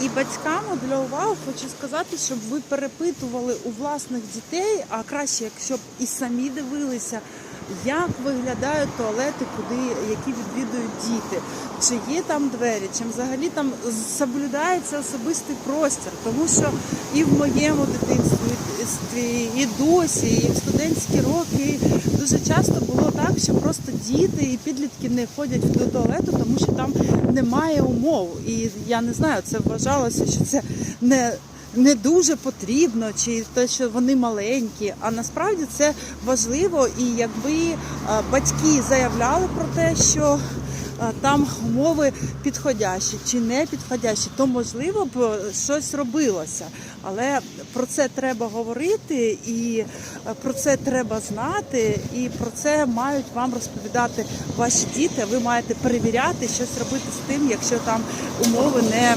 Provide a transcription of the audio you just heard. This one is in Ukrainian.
І батькам для уваги хочу сказати, щоб ви перепитували у власних дітей, а краще, якщо б і самі дивилися, як виглядають туалети, куди які відвідують діти, чи є там двері, чи взагалі там соблюдається особистий простір, тому що і в моєму дитинстві, і досі, і в студентські роки дуже часто було так, що просто діти і підлітки не ходять до туалету, тому що там немає умов. І я не знаю, це вважалося, що це не. Не дуже потрібно, чи те, що вони маленькі, а насправді це важливо. І якби е, батьки заявляли про те, що там умови підходящі чи не підходящі, то можливо б е, щось робилося. Але про це треба говорити, і е, про це треба знати, і про це мають вам розповідати ваші діти. Ви маєте перевіряти щось робити з тим, якщо там умови не